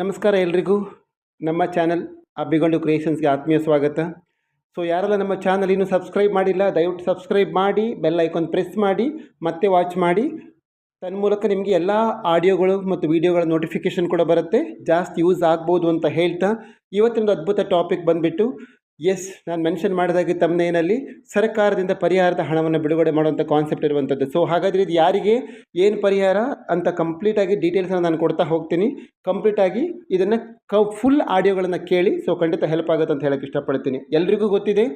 ನಮಸ್ಕಾರ ಎಲ್ರಿಗೂ. ನಮ್ಮ ಚಾನಲ್ ಅಬ್ಬಿಗೊಂಡು ಕ್ರಿಯೇಷನ್ಸ್ಗೆ ಆತ್ಮೀಯ ಸ್ವಾಗತ. ಸೊ ಯಾರೆಲ್ಲ ನಮ್ಮ ಚಾನಲ್ ಇನ್ನೂ ಸಬ್ಸ್ಕ್ರೈಬ್ ಮಾಡಿಲ್ಲ, ದಯವಿಟ್ಟು ಸಬ್ಸ್ಕ್ರೈಬ್ ಮಾಡಿ, ಬೆಲ್ ಐಕಾನ್ ಪ್ರೆಸ್ ಮಾಡಿ, ಮತ್ತೆ ವಾಚ್ ಮಾಡಿ. ತನ್ಮೂಲಕ ನಿಮಗೆ ಎಲ್ಲ ಆಡಿಯೋಗಳು ಮತ್ತು ವೀಡಿಯೋಗಳ ನೋಟಿಫಿಕೇಷನ್ ಕೂಡ ಬರುತ್ತೆ. ಜಾಸ್ತಿ ಯೂಸ್ ಆಗ್ಬೋದು ಅಂತ ಹೇಳ್ತಾ ಇವತ್ತಿನ ಅದ್ಭುತ ಟಾಪಿಕ್ ಬಂದುಬಿಟ್ಟು ಎಸ್ ನಾನು ಮೆನ್ಷನ್ ಮಾಡಿದಾಗೆ ತಮ್ಮನೇನಲ್ಲಿ ಸರ್ಕಾರದಿಂದ ಪರಿಹಾರದ ಹಣವನ್ನು ಬಿಡುಗಡೆ ಮಾಡುವಂಥ ಕಾನ್ಸೆಪ್ಟ್ ಇರುವಂಥದ್ದು ಸೊ ಹಾಗಾದರೆ ಇದು ಯಾರಿಗೆ ಏನು ಪರಿಹಾರ ಅಂತ ಕಂಪ್ಲೀಟಾಗಿ ಡೀಟೇಲ್ಸನ್ನು ನಾನು ಕೊಡ್ತಾ ಹೋಗ್ತೀನಿ. ಕಂಪ್ಲೀಟಾಗಿ ಇದನ್ನು ಕ ಫುಲ್ ಆಡಿಯೋಗಳನ್ನು ಕೇಳಿ ಸೊ ಖಂಡಿತ ಹೆಲ್ಪ್ ಆಗುತ್ತೆ ಅಂತ ಹೇಳೋಕ್ಕೆ ಇಷ್ಟಪಡ್ತೀನಿ. ಎಲ್ರಿಗೂ ಗೊತ್ತಿದೆ?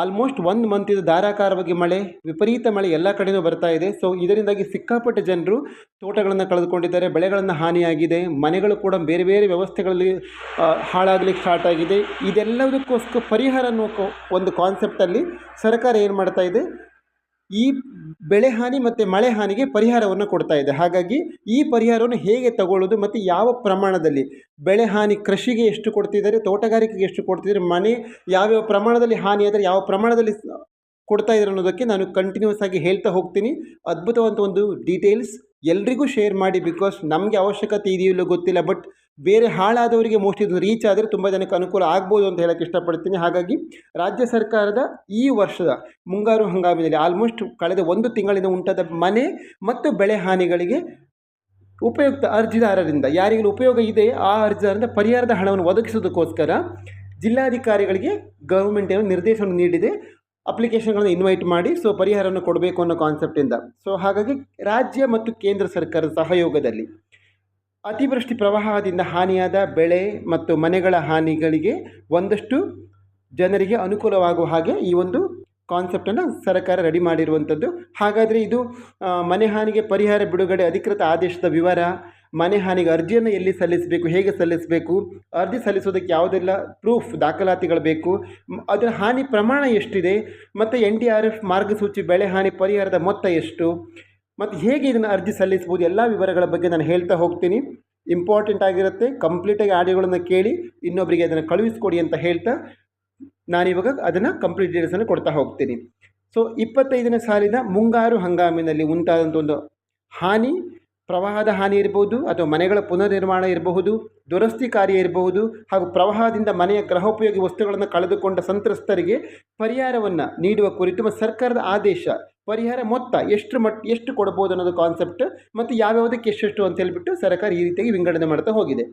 ಆಲ್ಮೋಸ್ಟ್ ಒಂದು ಮಂತ್ ಇದು ಧಾರಾಕಾರವಾಗಿ ಮಳೆ, ವಿಪರೀತ ಮಳೆ ಎಲ್ಲ ಕಡೆಯೂ ಬರ್ತಾ ಇದೆ. ಸೊ ಇದರಿಂದಾಗಿ ಸಿಕ್ಕಾಪಟ್ಟೆ ಜನರು ತೋಟಗಳನ್ನು ಕಳೆದುಕೊಂಡಿದ್ದಾರೆ. ಬೆಳೆಗಳನ್ನು ಹಾನಿಯಾಗಿದೆ. ಮನೆಗಳು ಕೂಡ ಬೇರೆ ಬೇರೆ ವ್ಯವಸ್ಥೆಗಳಲ್ಲಿ ಹಾಳಾಗ್ಲಿಕ್ಕೆ ಸ್ಟಾರ್ಟ್ ಆಗಿದೆ. ಇದೆಲ್ಲದಕ್ಕೋಸ್ಕರ ಪರಿಹಾರ ಅನ್ನೋ ಒಂದು ಕಾನ್ಸೆಪ್ಟಲ್ಲಿ ಸರ್ಕಾರ ಏನು ಮಾಡ್ತಾ ಇದೆ? ಈ ಬೆಳೆ ಹಾನಿ ಮತ್ತು ಮಳೆ ಹಾನಿಗೆ ಪರಿಹಾರವನ್ನು ಕೊಡ್ತಾ ಇದೆ. ಹಾಗಾಗಿ ಈ ಪರಿಹಾರವನ್ನು ಹೇಗೆ ತಗೊಳ್ಳೋದು ಮತ್ತು ಯಾವ ಪ್ರಮಾಣದಲ್ಲಿ? ಬೆಳೆ ಹಾನಿ ಕೃಷಿಗೆ ಎಷ್ಟು ಕೊಡ್ತಿದ್ದಾರೆ? ತೋಟಗಾರಿಕೆಗೆ ಎಷ್ಟು ಕೊಡ್ತಿದ್ದಾರೆ? ಮನೆ ಯಾವ್ಯಾವ ಪ್ರಮಾಣದಲ್ಲಿ ಹಾನಿ ಆದರೆ ಯಾವ ಪ್ರಮಾಣದಲ್ಲಿ ಕೊಡ್ತಾ ಇದ್ದಾರೆ ಅನ್ನೋದಕ್ಕೆ ನಾನು ಕಂಟಿನ್ಯೂಸ್ ಆಗಿ ಹೇಳ್ತಾ ಹೋಗ್ತೀನಿ. ಅದ್ಭುತವಂತ ಒಂದು ಡೀಟೇಲ್ಸ್ ಎಲ್ರಿಗೂ ಶೇರ್ ಮಾಡಿ ಬಿಕಾಸ್ ನಮಗೆ ಅವಶ್ಯಕತೆ ಇದೆಯೋ ಇಲ್ಲೋ ಗೊತ್ತಿಲ್ಲ. ಬಟ್ ಬೇರೆ ಹಾಳಾದವರಿಗೆ ಮೋಸ್ಟ್ ಇದು ರೀಚ್ ಆದರೆ ತುಂಬ ಜನಕ್ಕೆ ಅನುಕೂಲ ಆಗ್ಬೋದು ಅಂತ ಹೇಳಕ್ಕೆ ಇಷ್ಟಪಡ್ತೀನಿ. ಹಾಗಾಗಿ ರಾಜ್ಯ ಸರ್ಕಾರದ ಈ ವರ್ಷದ ಮುಂಗಾರು ಹಂಗಾಮಿನಲ್ಲಿ ಆಲ್ಮೋಸ್ಟ್ ಕಳೆದ ಒಂದು ತಿಂಗಳಿಂದ ಉಂಟಾದ ಮನೆ ಮತ್ತು ಬೆಳೆ ಹಾನಿಗಳಿಗೆ ಉಪಯುಕ್ತ ಅರ್ಜಿದಾರರಿಂದ ಯಾರಿಗೂ ಉಪಯೋಗ ಇದೆ ಆ ಅರ್ಜಿದಾರರಿಂದ ಪರಿಹಾರದ ಹಣವನ್ನು ಒದಗಿಸೋದಕ್ಕೋಸ್ಕರ ಜಿಲ್ಲಾಧಿಕಾರಿಗಳಿಗೆ ಗೌರ್ಮೆಂಟ್ ಏನು ನಿರ್ದೇಶನ ನೀಡಿದೆ. ಅಪ್ಲಿಕೇಶನ್ಗಳನ್ನು ಇನ್ವೈಟ್ ಮಾಡಿ ಸೊ ಪರಿಹಾರವನ್ನು ಕೊಡಬೇಕು ಅನ್ನೋ ಕಾನ್ಸೆಪ್ಟಿಂದ ಸೊ ಹಾಗಾಗಿ ರಾಜ್ಯ ಮತ್ತು ಕೇಂದ್ರ ಸರ್ಕಾರದ ಸಹಯೋಗದಲ್ಲಿ ಅತಿವೃಷ್ಟಿ ಪ್ರವಾಹದಿಂದ ಹಾನಿಯಾದ ಬೆಳೆ ಮತ್ತು ಮನೆಗಳ ಹಾನಿಗಳಿಗೆ ಒಂದಷ್ಟು ಜನರಿಗೆ ಅನುಕೂಲವಾಗುವ ಹಾಗೆ ಈ ಒಂದು ಕಾನ್ಸೆಪ್ಟನ್ನು ಸರ್ಕಾರ ರೆಡಿ ಮಾಡಿರುವಂಥದ್ದು ಹಾಗಾದರೆ ಇದು ಮನೆ ಹಾನಿಗೆ ಪರಿಹಾರ ಬಿಡುಗಡೆ ಅಧಿಕೃತ ಆದೇಶದ ವಿವರ, ಮನೆ ಹಾನಿಗೆ ಅರ್ಜಿಯನ್ನು ಎಲ್ಲಿ ಸಲ್ಲಿಸಬೇಕು, ಹೇಗೆ ಸಲ್ಲಿಸಬೇಕು, ಅರ್ಜಿ ಸಲ್ಲಿಸೋದಕ್ಕೆ ಯಾವುದೆಲ್ಲ ಪ್ರೂಫ್ ದಾಖಲಾತಿಗಳು ಬೇಕು ಅದರ ಹಾನಿ ಪ್ರಮಾಣ ಎಷ್ಟಿದೆ, ಮತ್ತು ಎನ್ ಡಿ ಆರ್ ಎಫ್ ಮಾರ್ಗಸೂಚಿ ಬೆಳೆ ಹಾನಿ ಪರಿಹಾರದ ಮೊತ್ತ ಎಷ್ಟು ಮತ್ತು ಹೇಗೆ ಇದನ್ನು ಅರ್ಜಿ ಸಲ್ಲಿಸ್ಬೋದು ಎಲ್ಲ ವಿವರಗಳ ಬಗ್ಗೆ ನಾನು ಹೇಳ್ತಾ ಹೋಗ್ತೀನಿ. ಇಂಪಾರ್ಟೆಂಟ್ ಆಗಿರುತ್ತೆ ಕಂಪ್ಲೀಟಾಗಿ ಆಡಿಯೋಗಳನ್ನು ಕೇಳಿ ಇನ್ನೊಬ್ಬರಿಗೆ ಅದನ್ನು ಕಳುಹಿಸ್ಕೊಡಿ ಅಂತ ಹೇಳ್ತಾ ನಾನಿವಾಗ ಅದನ್ನು ಕಂಪ್ಲೀಟ್ ಡೀಟೇಲ್ಸನ್ನು ಕೊಡ್ತಾ ಹೋಗ್ತೀನಿ. ಸೊ ಇಪ್ಪತ್ತೈದನೇ ಸಾಲಿನ ಮುಂಗಾರು ಹಂಗಾಮಿನಲ್ಲಿ ಉಂಟಾದಂಥ ಒಂದು ಹಾನಿ, ಪ್ರವಾಹದ ಹಾನಿ ಇರಬಹುದು, ಅಥವಾ ಮನೆಗಳ ಪುನರ್ನಿರ್ಮಾಣ ಇರಬಹುದು, ದುರಸ್ತಿ ಕಾರ್ಯ ಇರಬಹುದು, ಹಾಗೂ ಪ್ರವಾಹದಿಂದ ಮನೆಯ ಗೃಹೋಪಯೋಗಿ ವಸ್ತುಗಳನ್ನು ಕಳೆದುಕೊಂಡ ಸಂತ್ರಸ್ತರಿಗೆ ಪರಿಹಾರವನ್ನು ನೀಡುವ ಕುರಿತು ಸರ್ಕಾರದ ಆದೇಶ ಪರಿಹಾರ ಮೊತ್ತ ಎಷ್ಟು ಮಟ್, ಎಷ್ಟು ಕೊಡ್ಬೋದು ಅನ್ನೋದು ಕಾನ್ಸೆಪ್ಟ್ ಮತ್ತು ಯಾವ್ಯಾವುದಕ್ಕೆ ಎಷ್ಟೆಷ್ಟು ಅಂತ ಹೇಳಿಬಿಟ್ಟು ಸರ್ಕಾರ ಈ ರೀತಿಯಾಗಿ ವಿಂಗಡಣೆ ಮಾಡ್ತಾ ಹೋಗಿದೆ.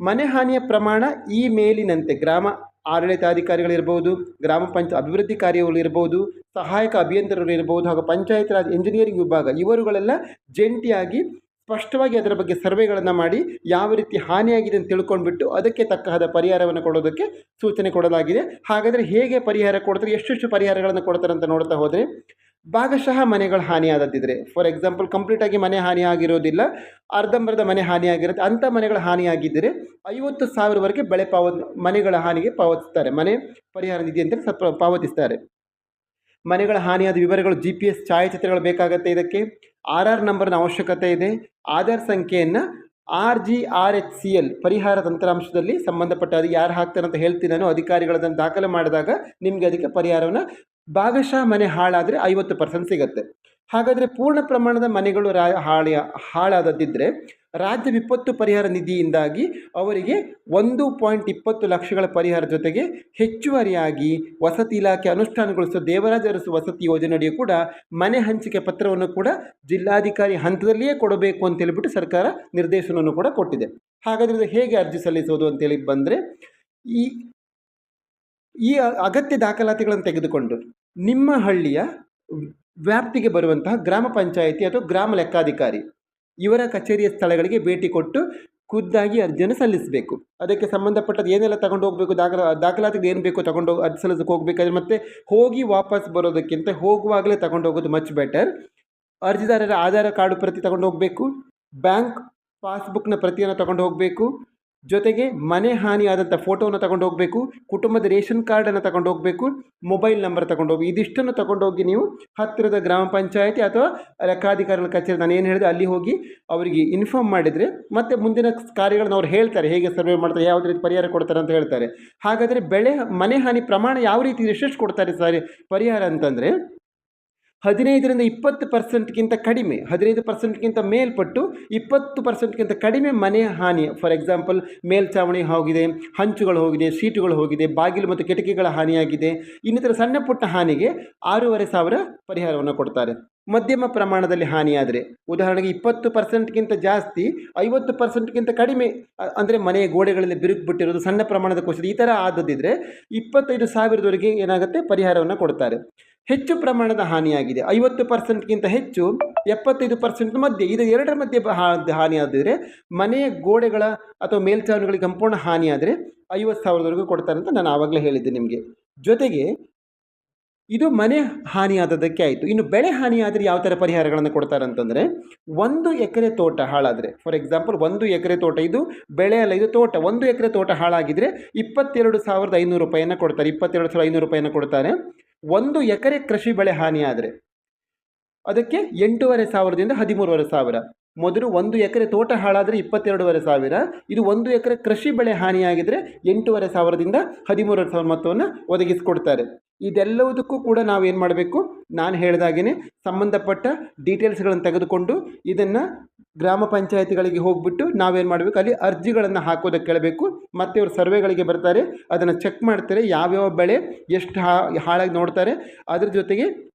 ಮನೆ ಹಾನಿಯ ಪ್ರಮಾಣ ಈ ಮೇಲಿನಂತೆ ಗ್ರಾಮ ಆಡಳಿತಾಧಿಕಾರಿಗಳಿರ್ಬೋದು, ಗ್ರಾಮ ಪಂಚಾಯತ್ ಅಭಿವೃದ್ಧಿ ಕಾರ್ಯಗಳು ಇರ್ಬೋದು, ಸಹಾಯಕ ಅಭಿಯಂತರರು ಇರ್ಬೋದು, ಹಾಗೂ ಪಂಚಾಯತ್ ರಾಜ್ ಇಂಜಿನಿಯರಿಂಗ್ ವಿಭಾಗ ಇವರುಗಳೆಲ್ಲ ಜಂಟಿಯಾಗಿ ಸ್ಪಷ್ಟವಾಗಿ ಅದರ ಬಗ್ಗೆ ಸರ್ವೆಗಳನ್ನು ಮಾಡಿ ಯಾವ ರೀತಿ ಹಾನಿಯಾಗಿದೆ ಅಂತ ತಿಳ್ಕೊಂಡ್ಬಿಟ್ಟು ಅದಕ್ಕೆ ತಕ್ಕಹದ ಪರಿಹಾರವನ್ನು ಕೊಡೋದಕ್ಕೆ ಸೂಚನೆ ಕೊಡಲಾಗಿದೆ. ಹಾಗಾದರೆ ಹೇಗೆ ಪರಿಹಾರ ಕೊಡ್ತಾರೆ, ಎಷ್ಟೆಷ್ಟು ಪರಿಹಾರಗಳನ್ನು ಕೊಡ್ತಾರೆ ಅಂತ ನೋಡ್ತಾ ಹೋದರೆ ಭಾಗಶಃ ಮನೆಗಳು ಹಾನಿಯಾದದ್ದಿದ್ರೆ ಫಾರ್ ಎಕ್ಸಾಂಪಲ್ ಕಂಪ್ಲೀಟಾಗಿ ಮನೆ ಹಾನಿಯಾಗಿರೋದಿಲ್ಲ, ಅರ್ಧಂಬರ್ಧ ಮನೆ ಹಾನಿಯಾಗಿರುತ್ತೆ ಅಂಥ ಮನೆಗಳ ಹಾನಿಯಾಗಿದ್ದರೆ ಐವತ್ತು ಸಾವಿರವರೆಗೆ ಬೆಳೆ ಪಾವ ಮನೆಗಳ ಹಾನಿಗೆ ಪಾವತಿಸ್ತಾರೆ. ಮನೆ ಪರಿಹಾರ ನಿಧಿ ಅಂತ ಸತ್ ಪಾವತಿಸ್ತಾರೆ. ಮನೆಗಳ ಹಾನಿಯಾದ ವಿವರಗಳು ಜಿ ಪಿ ಎಸ್ ಛಾಯಾಚಿತ್ರಗಳು ಬೇಕಾಗುತ್ತೆ ಇದಕ್ಕೆ. ಆರ್ ಆರ್ ನಂಬರ್ನ ಅವಶ್ಯಕತೆ ಇದೆ. ಆಧಾರ್ ಸಂಖ್ಯೆಯನ್ನು R G R H C L ಪರಿಹಾರ ತಂತ್ರಾಂಶದಲ್ಲಿ ಸಂಬಂಧಪಟ್ಟ ಅದು ಯಾರು ಹಾಕ್ತಾರೆ ಅಂತ ಹೇಳ್ತೀನಿ ನಾನು. ಅಧಿಕಾರಿಗಳದನ್ನು ದಾಖಲೆ ಮಾಡಿದಾಗ ನಿಮಗೆ ಅದಕ್ಕೆ ಪರಿಹಾರವನ್ನು ಭಾಗಶಃ ಮನೆ ಹಾಳಾದರೆ ಐವತ್ತು ಪರ್ಸೆಂಟ್ ಸಿಗುತ್ತೆ. ಹಾಗಾದರೆ ಪೂರ್ಣ ಪ್ರಮಾಣದ ಮನೆಗಳು ರಾ, ಹಾಳಿ ಹಾಳಾದದ್ದಿದ್ದರೆ ರಾಜ್ಯ ವಿಪತ್ತು ಪರಿಹಾರ ನಿಧಿಯಿಂದಾಗಿ ಅವರಿಗೆ ಒಂದು ಪಾಯಿಂಟ್ ಇಪ್ಪತ್ತು ಲಕ್ಷಗಳ ಪರಿಹಾರ ಜೊತೆಗೆ ಹೆಚ್ಚುವರಿಯಾಗಿ ವಸತಿ ಇಲಾಖೆ ಅನುಷ್ಠಾನಗೊಳಿಸುವ ದೇವರಾಜ ಅರಸು ವಸತಿ ಯೋಜನೆಯಡಿಯೂ ಕೂಡ ಮನೆ ಹಂಚಿಕೆ ಪತ್ರವನ್ನು ಕೂಡ ಜಿಲ್ಲಾಧಿಕಾರಿ ಹಂತದಲ್ಲಿಯೇ ಕೊಡಬೇಕು ಅಂತ ಹೇಳಿಬಿಟ್ಟು ಸರ್ಕಾರ ನಿರ್ದೇಶನವನ್ನು ಕೂಡ ಕೊಟ್ಟಿದೆ. ಹಾಗಾದರೆ ಇದು ಹೇಗೆ ಅರ್ಜಿ ಸಲ್ಲಿಸೋದು ಅಂತೇಳಿ ಬಂದರೆ ಈ ಈ ಅಗತ್ಯ ದಾಖಲಾತಿಗಳನ್ನು ತೆಗೆದುಕೊಂಡು ನಿಮ್ಮ ಹಳ್ಳಿಯ ವ್ಯಾಪ್ತಿಗೆ ಬರುವಂತಹ ಗ್ರಾಮ ಪಂಚಾಯಿತಿ ಅಥವಾ ಗ್ರಾಮ ಲೆಕ್ಕಾಧಿಕಾರಿ ಇವರ ಕಚೇರಿಯ ಸ್ಥಳಗಳಿಗೆ ಭೇಟಿ ಕೊಟ್ಟು ಖುದ್ದಾಗಿ ಅರ್ಜಿಯನ್ನು ಸಲ್ಲಿಸಬೇಕು. ಅದಕ್ಕೆ ಸಂಬಂಧಪಟ್ಟದ್ದು ಏನೆಲ್ಲ ತಗೊಂಡು ಹೋಗಬೇಕು, ದಾಖಲ, ದಾಖಲಾತಿಗೆ ಏನು ಬೇಕು ತಗೊಂಡು ಹೋಗಿ, ಅರ್ಜಿ ಸಲ್ಲಿಸಕ್ಕೆ ಹೋಗಬೇಕಾದ್ರೆ ಮತ್ತೆ ಹೋಗಿ ವಾಪಸ್ ಬರೋದಕ್ಕಿಂತ ಹೋಗುವಾಗಲೇ ತಗೊಂಡು ಹೋಗೋದು ಮಚ್ ಬೆಟರ್ ಅರ್ಜಿದಾರರ ಆಧಾರ ಕಾರ್ಡು ಪ್ರತಿ ತಗೊಂಡು ಹೋಗಬೇಕು. ಬ್ಯಾಂಕ್ ಪಾಸ್ಬುಕ್ನ ಪ್ರತಿಯನ್ನು ತಗೊಂಡು ಹೋಗಬೇಕು. ಜೊತೆಗೆ ಮನೆ ಹಾನಿಯಾದಂಥ ಫೋಟೋನ ತಗೊಂಡು ಹೋಗಬೇಕು ಕುಟುಂಬದ ರೇಷನ್ ಕಾರ್ಡನ್ನು ತಗೊಂಡು ಹೋಗಬೇಕು ಮೊಬೈಲ್ ನಂಬರ್ ತಗೊಂಡು ಹೋಗಿ ಇದಿಷ್ಟನ್ನು ತಗೊಂಡು ಹೋಗಿ ನೀವು ಹತ್ತಿರದ ಗ್ರಾಮ ಪಂಚಾಯತಿ ಅಥವಾ ಲೆಕ್ಕಾಧಿಕಾರಿಗಳ ಕಚೇರಿ, ನಾನು ಏನು ಹೇಳಿದೆ, ಅಲ್ಲಿ ಹೋಗಿ ಅವರಿಗೆ ಇನ್ಫಾರ್ಮ್ ಮಾಡಿದರೆ ಮತ್ತು ಮುಂದಿನ ಕಾರ್ಯಗಳನ್ನು ಅವ್ರು ಹೇಳ್ತಾರೆ, ಹೇಗೆ ಸರ್ವೆ ಮಾಡ್ತಾರೆ ಯಾವ ರೀತಿ ಪರಿಹಾರ ಕೊಡ್ತಾರೆ ಅಂತ ಹೇಳ್ತಾರೆ. ಹಾಗಾದರೆ ಬೆಳೆ, ಮನೆ ಹಾನಿ ಪ್ರಮಾಣ ಯಾವ ರೀತಿ ಎಷ್ಟೆಷ್ಟು ಕೊಡ್ತಾರೆ ಸರಿ, ಪರಿಹಾರ ಅಂತಂದರೆ ಹದಿನೈದರಿಂದ ಇಪ್ಪತ್ತು ಪರ್ಸೆಂಟ್ಗಿಂತ ಕಡಿಮೆ, ಹದಿನೈದು ಪರ್ಸೆಂಟ್ಗಿಂತ ಮೇಲ್ಪಟ್ಟು ಇಪ್ಪತ್ತು ಪರ್ಸೆಂಟ್ಗಿಂತ ಕಡಿಮೆ ಮನೆಯ ಹಾನಿ. ಫಾರ್ ಎಕ್ಸಾಂಪಲ್ ಮೇಲ್ಛಾವಣಿ ಹೋಗಿದೆ, ಹಂಚುಗಳು ಹೋಗಿದೆ, ಸೀಟುಗಳು ಹೋಗಿದೆ, ಬಾಗಿಲು ಮತ್ತು ಕಿಟಕಿಗಳ ಹಾನಿಯಾಗಿದೆ. ಇನ್ನಿತರ ಸಣ್ಣ ಪುಟ್ಟ ಹಾನಿಗೆ ಆರೂವರೆ ಸಾವಿರ ಪರಿಹಾರವನ್ನು ಕೊಡ್ತಾರೆ. ಮಧ್ಯಮ ಪ್ರಮಾಣದಲ್ಲಿ ಹಾನಿಯಾದರೆ, ಉದಾಹರಣೆಗೆ ಇಪ್ಪತ್ತು ಪರ್ಸೆಂಟ್ಗಿಂತ ಜಾಸ್ತಿ, ಐವತ್ತು ಪರ್ಸೆಂಟ್ಗಿಂತ ಕಡಿಮೆ ಅಂದರೆ ಮನೆಯ ಗೋಡೆಗಳಲ್ಲಿ ಬಿರುಕು ಬಿಟ್ಟಿರೋದು ಸಣ್ಣ ಪ್ರಮಾಣದ ಕುಸಿತ ಈ ಥರ ಆದದಿದ್ದರೆ ಇಪ್ಪತ್ತೈದು ಸಾವಿರದವರೆಗೆ ಏನಾಗುತ್ತೆ? ಪರಿಹಾರವನ್ನು ಕೊಡ್ತಾರೆ. ಹೆಚ್ಚು ಪ್ರಮಾಣದ ಹಾನಿಯಾಗಿದೆ. ಐವತ್ತು ಪರ್ಸೆಂಟ್ಗಿಂತ ಹೆಚ್ಚು, ಎಪ್ಪತ್ತೈದು ಪರ್ಸೆಂಟ್ ಮಧ್ಯೆ, ಇದು ಎರಡರ ಮಧ್ಯೆ ಹಾನಿಯಾದರೆ, ಮನೆಯ ಗೋಡೆಗಳ ಅಥವಾ ಮೇಲ್ಚಾವಣಿಗಳಿಗೆ ಸಂಪೂರ್ಣ ಹಾನಿಯಾದರೆ ಐವತ್ತು ಸಾವಿರದವರೆಗೂ ಕೊಡ್ತಾರೆ ಅಂತ ನಾನು ಆವಾಗಲೇ ಹೇಳಿದ್ದೆ ನಿಮಗೆ. ಜೊತೆಗೆ, ಇದು ಮನೆ ಹಾನಿಯಾದದಕ್ಕೆ ಆಯಿತು. ಇನ್ನು ಬೆಳೆ ಹಾನಿಯಾದರೆ ಯಾವ ಥರ ಪರಿಹಾರಗಳನ್ನು ಕೊಡ್ತಾರೆ ಅಂತಂದರೆ, ಒಂದು ಎಕರೆ ತೋಟ ಹಾಳಾದರೆ ಫಾರ್ ಎಕ್ಸಾಂಪಲ್ ಒಂದು ಎಕರೆ ತೋಟ, ಇದು ಬೆಳೆ ಅಲ್ಲ, ಇದು ತೋಟ, ಒಂದು ಎಕರೆ ತೋಟ ಹಾಳಾಗಿದ್ದರೆ ಇಪ್ಪತ್ತೆರಡು ಸಾವಿರದ ಐನೂರು ರೂಪಾಯಿಯನ್ನು ಕೊಡ್ತಾರೆ. ಇಪ್ಪತ್ತೆರಡು ಸಾವಿರದ ಐನೂರು ರೂಪಾಯಿಯನ್ನು ಕೊಡ್ತಾರೆ. ಒಂದು ಎಕರೆ ಕೃಷಿ ಬೆಳೆ ಹಾನಿಯಾದರೆ ಅದಕ್ಕೆ ಎಂಟೂವರೆ ಸಾವಿರದಿಂದ ಹದಿಮೂರುವರೆ ಸಾವಿರ. ಮೊದಲು ಒಂದು ಎಕರೆ ತೋಟ ಹಾಳಾದರೆ ಇಪ್ಪತ್ತೆರಡೂವರೆ ಸಾವಿರ. ಇದು ಒಂದು ಎಕರೆ ಕೃಷಿ ಬೆಳೆ ಹಾನಿಯಾಗಿದ್ದರೆ ಎಂಟೂವರೆ ಸಾವಿರದಿಂದ ಹದಿಮೂರುವರೆ ಸಾವಿರ ಮೊತ್ತವನ್ನು ಒದಗಿಸಿಕೊಡ್ತಾರೆ. ಇದೆಲ್ಲವುದಕ್ಕೂ ಕೂಡ ನಾವೇನು ಮಾಡಬೇಕು? ನಾನು ಹೇಳಿದಾಗೇ ಸಂಬಂಧಪಟ್ಟ ಡೀಟೇಲ್ಸ್ಗಳನ್ನು ತೆಗೆದುಕೊಂಡು ಇದನ್ನು ಗ್ರಾಮ ಪಂಚಾಯತಿಗಳಿಗೆ ಹೋಗ್ಬಿಟ್ಟು ನಾವೇನು ಮಾಡಬೇಕು? ಅಲ್ಲಿ ಅರ್ಜಿಗಳನ್ನು ಹಾಕೋದಕ್ಕೆ ಕೇಳಬೇಕು. ಮತ್ತು ಇವರು ಸರ್ವೆಗಳಿಗೆ ಬರ್ತಾರೆ. ಅದನ್ನು ಚೆಕ್ ಮಾಡ್ತಾರೆ. ಯಾವ್ಯಾವ ಬೆಳೆ ಎಷ್ಟು ಹಾಳಾಗಿ ನೋಡ್ತಾರೆ. ಅದ್ರ ಜೊತೆಗೆ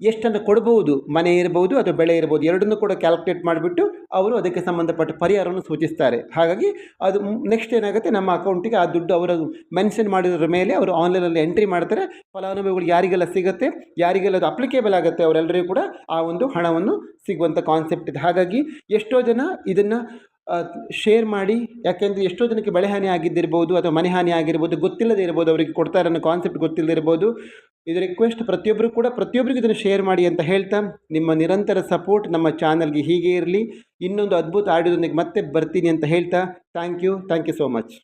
ಎಷ್ಟನ್ನು ಕೊಡಬಹುದು ಮನೆ ಇರ್ಬೋದು ಅಥವಾ ಬೆಳೆ ಇರ್ಬೋದು, ಎರಡನ್ನೂ ಕೂಡ ಕ್ಯಾಲ್ಕುಲೇಟ್ ಮಾಡಿಬಿಟ್ಟು ಅವರು ಅದಕ್ಕೆ ಸಂಬಂಧಪಟ್ಟ ಪರಿಹಾರವನ್ನು ಸೂಚಿಸ್ತಾರೆ. ಹಾಗಾಗಿ ಅದು ನೆಕ್ಸ್ಟ್ ಏನಾಗುತ್ತೆ, ನಮ್ಮ ಅಕೌಂಟಿಗೆ ಆ ದುಡ್ಡು ಅವರು ಮೆನ್ಷನ್ ಮಾಡಿದ್ರ ಮೇಲೆ ಅವರು ಆನ್ಲೈನಲ್ಲಿ ಎಂಟ್ರಿ ಮಾಡ್ತಾರೆ. ಫಲಾನುಭವಿಗಳು ಯಾರಿಗೆಲ್ಲ ಸಿಗುತ್ತೆ, ಯಾರಿಗೆಲ್ಲ ಅದು ಅಪ್ಲಿಕೇಬಲ್ ಆಗುತ್ತೆ, ಅವರೆಲ್ಲರಿಗೂ ಕೂಡ ಆ ಒಂದು ಹಣವನ್ನು ಸಿಗುವಂಥ ಕಾನ್ಸೆಪ್ಟ್ ಇದೆ. ಹಾಗಾಗಿ ಎಷ್ಟೋ ಜನ ಇದನ್ನು ಶೇರ್ ಮಾಡಿ, ಯಾಕೆಂದರೆ ಎಷ್ಟೋ ಜನಕ್ಕೆ ಬೆಳೆ ಹಾನಿ ಆಗಿದ್ದಿರ್ಬೋದು ಅಥವಾ ಮನೆ ಹಾನಿ ಆಗಿರ್ಬೋದು, ಗೊತ್ತಿಲ್ಲದೆ ಇರ್ಬೋದು, ಅವರಿಗೆ ಕೊಡ್ತಾರೆ ಅನ್ನೋ ಕಾನ್ಸೆಪ್ಟ್ ಗೊತ್ತಿಲ್ಲದೆ ಇರ್ಬೋದು ಇದು ರಿಕ್ವೆಸ್ಟ್ ಪ್ರತಿಯೊಬ್ಬರು ಕೂಡ ಪ್ರತಿಯೊಬ್ಬರಿಗೂ ಇದನ್ನು ಶೇರ್ ಮಾಡಿ ಅಂತ ಹೇಳ್ತಾ, ನಿಮ್ಮ ನಿರಂತರ ಸಪೋರ್ಟ್ ನಮ್ಮ ಚಾನಲ್ಗೆ ಹೀಗೆ ಇರಲಿ. ಇನ್ನೊಂದು ಅದ್ಭುತ ಆಡಿಯೋದೊಂದಿಗೆ ಮತ್ತೆ ಬರ್ತೀನಿ ಅಂತ ಹೇಳ್ತಾ thank you thank you so much